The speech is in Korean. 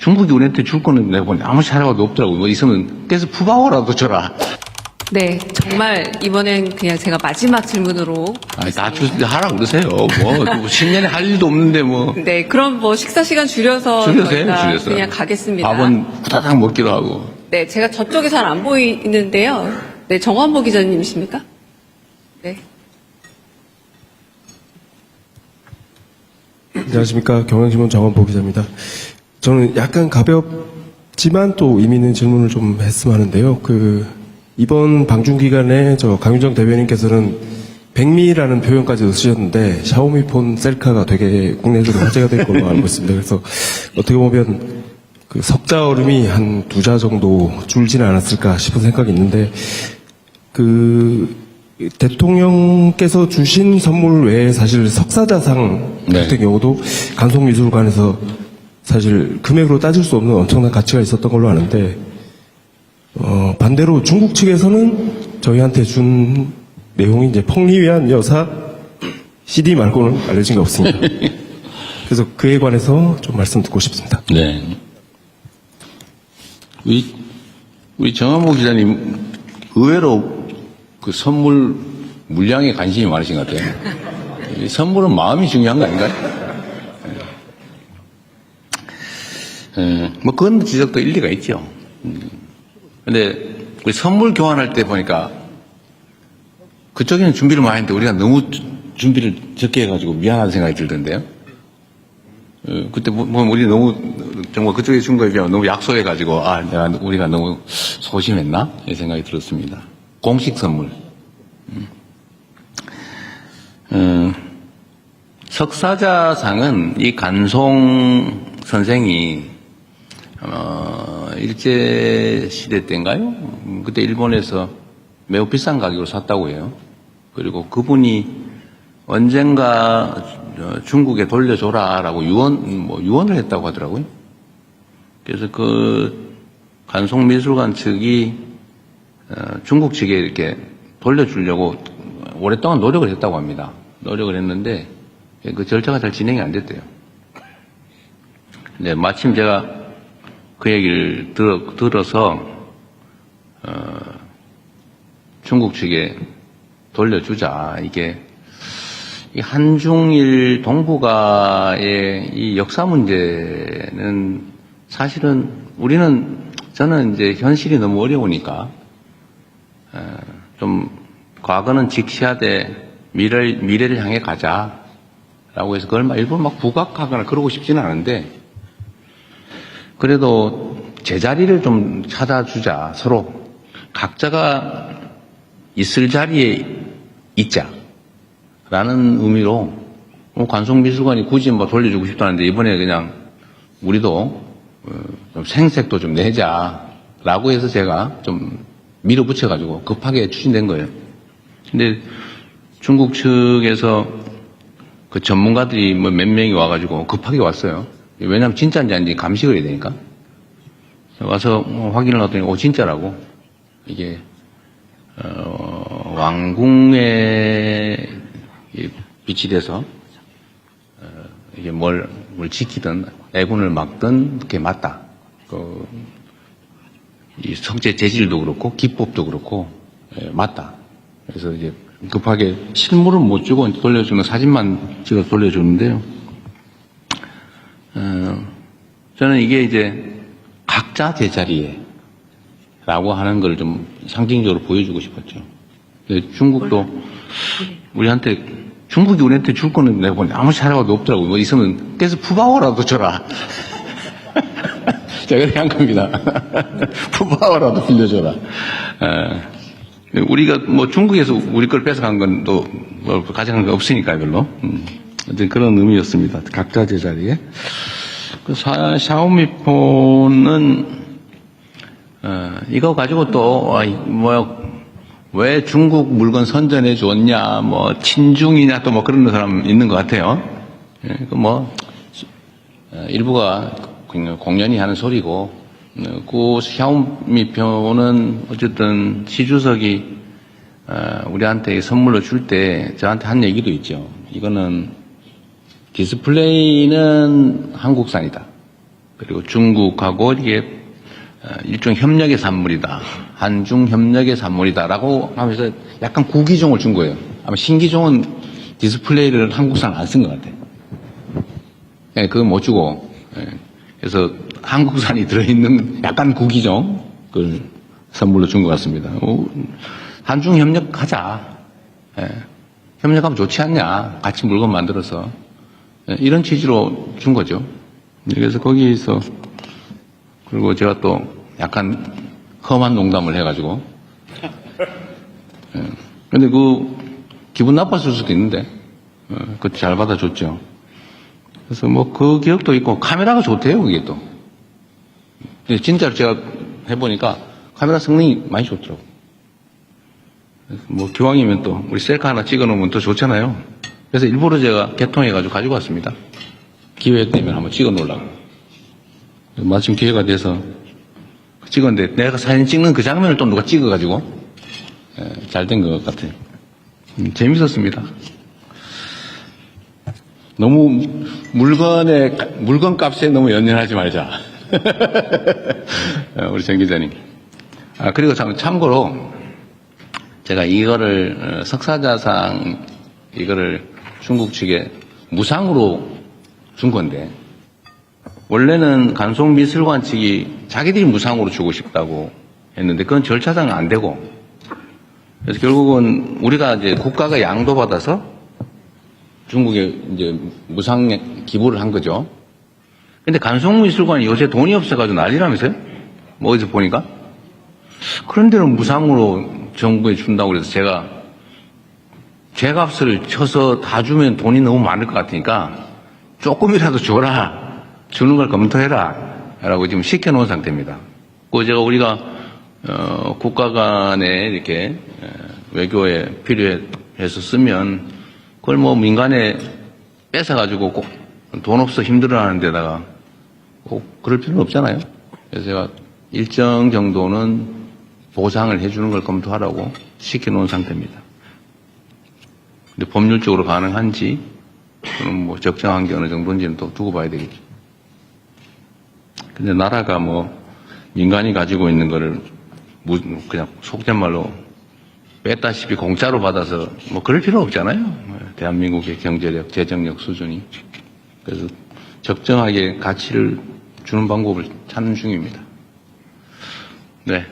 중국이 우리한테 줄 거는 내가 보니 아무 사례가 없더라고요. 뭐 있으면 그래서 푸바오라도 줘라. 네, 정말 이번엔 그냥 제가 마지막 질문으로. 아니, 다 주, 하라고 그러세요. 뭐, 10년에 할 일도 없는데 뭐. 네, 그럼 뭐 식사 시간 줄여서 줄여서요, 저희가 줄여서. 그냥 가겠습니다. 밥은 후다닥 먹기로 하고. 네, 제가 저쪽에 잘안 보이는데요. 네, 정환보 기자님이십니까? 네. 안녕하십니까. 경향신문 정원보 기자입니다. 저는 약간 가볍지만 또 의미 있는 질문을 좀 했으면 하는데요. 그, 이번 방중 기간에 저 강윤정 대변인께서는 백미라는 표현까지 쓰셨는데 샤오미 폰 셀카가 되게 국내적으로 화제가 될 걸로 알고 있습니다. 그래서 어떻게 보면 그 석자 얼음이 한 두 자 정도 줄지는 않았을까 싶은 생각이 있는데 그 대통령께서 주신 선물 외에 사실 석사자상 네. 같은 경우도 간송미술관에서 사실 금액으로 따질 수 없는 엄청난 가치가 있었던 걸로 아는데 어, 반대로 중국 측에서는 저희한테 준 내용이 이제 펑리위안 여사 CD 말고는 알려진 게 없습니다. 그래서 그에 관해서 좀 말씀 듣고 싶습니다. 네. 우리, 우리 정한모 기자님, 의외로 그 선물 물량에 관심이 많으신 것 같아요. 이 선물은 마음이 중요한 거 아닌가요? 예, 뭐, 그건 지적도 일리가 있죠. 음. 근데, 우리 선물 교환할 때 보니까, 그쪽에는 준비를 많이 했는데, 우리가 너무 주- 준비를 적게 해가지고 미안한 생각이 들던데요. 어, 그때 뭐, 뭐 우리 너무 정말 그쪽에 준 거에 비하면 너무 약소해가지고 아 내가 우리가 너무 소심했나 이 생각이 들었습니다. 공식 선물. 음. 어, 석사자상은 이 간송 선생이 어, 일제 시대 때인가요? 음, 그때 일본에서 매우 비싼 가격으로 샀다고 해요. 그리고 그분이 언젠가 어, 중국에 돌려줘라라고 유언 뭐 유언을 했다고 하더라고요. 그래서 그 간송미술관 측이 어, 중국 측에 이렇게 돌려주려고 오랫동안 노력을 했다고 합니다. 노력을 했는데 그 절차가 잘 진행이 안 됐대요. 네, 마침 제가 그 얘기를 들어, 들어서 어, 중국 측에 돌려주자. 이게 이 한중일 동북아의 이 역사 문제는 사실은 우리는 저는 이제 현실이 너무 어려우니까 어, 좀 과거는 직시하되 미래를, 미래를 향해 가자라고 해서 그걸 막 일부러 막 부각하거나 그러고 싶지는 않은데 그래도 제자리를 좀 찾아주자 서로 각자가 있을 자리에 있자. 라는 의미로 뭐 관송미술관이 굳이 뭐 돌려주고 싶다는데 이번에 그냥 우리도 어, 좀 생색도 좀 내자 라고 해서 제가 좀 밀어붙여가지고 급하게 추진된 거예요. 근데 중국 측에서 그 전문가들이 뭐 몇 명이 와가지고 급하게 왔어요. 왜냐하면 진짜인지 아닌지 감식을 해야 되니까. 와서 뭐 확인을 하더니 오 진짜라고 이게 어, 왕궁에 이 빛이 돼서 어, 이게 뭘, 뭘 지키든 애군을 막든 그게 맞다. 그, 이 성체 재질도 그렇고 기법도 그렇고 예, 맞다. 그래서 이제 급하게 실물은 못 주고 돌려주는 사진만 찍어 돌려주는데요. 어, 저는 이게 이제 각자 제자리에 라고 하는 걸 좀 상징적으로 보여주고 싶었죠. 중국도 우리한테 중국이 우리한테 줄 거는 내가 보니 아무 사례가 없더라고요. 뭐 있으면 그래서 푸바오라도 줘라. 제가 그렇게 한 겁니다. 푸바오라도 빌려줘라. 에, 우리가 뭐 중국에서 우리 걸 뺏어간 건또뭐 가져간 거 없으니까 별로. 음, 어쨌든 그런 의미였습니다. 각자 제자리에. 그 사- 샤오미 폰은 어, 이거 가지고 또, 아, 이- 뭐, 왜 중국 물건 선전해 줬냐, 뭐, 친중이냐, 또 뭐 그런 사람 있는 것 같아요. 예, 그 뭐, 어, 일부가 공연히 하는 소리고, 어, 그 샤오미 표는 어쨌든 시 주석이 어, 우리한테 선물로 줄 때 저한테 한 얘기도 있죠. 이거는 디스플레이는 한국산이다. 그리고 중국하고 이게 어, 일종 협력의 산물이다. 한중 협력의 산물이다라고 하면서 약간 구기종을 준 거예요. 아마 신기종은 디스플레이를 한국산 안 쓴 것 같아요. 예, 그건 못 주고. 예, 그래서 한국산이 들어있는 약간 구기종 그 선물로 준 것 같습니다. 어, 한중 협력하자. 예, 협력하면 좋지 않냐. 같이 물건 만들어서. 예, 이런 취지로 준 거죠. 그래서 거기에서 그리고 제가 또 약간 험한 농담을 해가지고. 예, 근데 그 기분 나빴을 수도 있는데, 어, 그것도 잘 받아줬죠. 그래서 뭐 그 기억도 있고 카메라가 좋대요 그게 또. 진짜로 제가 해보니까 카메라 성능이 많이 좋더라고. 뭐 기왕이면 또 우리 셀카 하나 찍어놓으면 더 좋잖아요. 그래서 일부러 제가 개통해가지고 가지고 왔습니다. 기회 되면 한번 찍어 놓으려고. 마침 기회가 돼서 찍었는데 내가 사진 찍는 그 장면을 또 누가 찍어가지고 잘 된 것 같아요. 음, 재밌었습니다. 너무 물건에 물건 값에 너무 연연하지 말자. 어, 우리 정 기자님. 아 그리고 참, 참고로 제가 이거를 어, 석사자상 이거를 중국 측에 무상으로 준 건데 원래는 간송미술관 측이 자기들이 무상으로 주고 싶다고 했는데 그건 절차상 안 되고 그래서 결국은 우리가 이제 국가가 양도받아서 중국에 이제 무상 기부를 한 거죠. 근데 간송미술관이 요새 돈이 없어가지고 난리라면서요? 뭐 어디서 보니까? 그런 데는 무상으로 정부에 준다고 그래서 제가 죄값을 쳐서 다 주면 돈이 너무 많을 것 같으니까 조금이라도 줘라. 주는 걸 검토해라. 라고 지금 시켜놓은 상태입니다. 그 제가 우리가, 어, 국가 간에 이렇게 에, 외교에 필요해서 쓰면 그걸 뭐 민간에 뺏어가지고 꼭 돈 없어 힘들어하는 데다가 꼭 그럴 필요는 없잖아요. 그래서 제가 일정 정도는 보상을 해주는 걸 검토하라고 시켜놓은 상태입니다. 근데 법률적으로 가능한지 그럼 뭐 적정한 게 어느 정도인지는 또 두고 봐야 되겠죠. 근데 나라가 뭐 민간이 가지고 있는 거를 무- 그냥 속된 말로 뺐다시피 공짜로 받아서 뭐 그럴 필요 없잖아요. 대한민국의 경제력, 재정력 수준이. 그래서 적정하게 가치를 주는 방법을 찾는 중입니다. 네.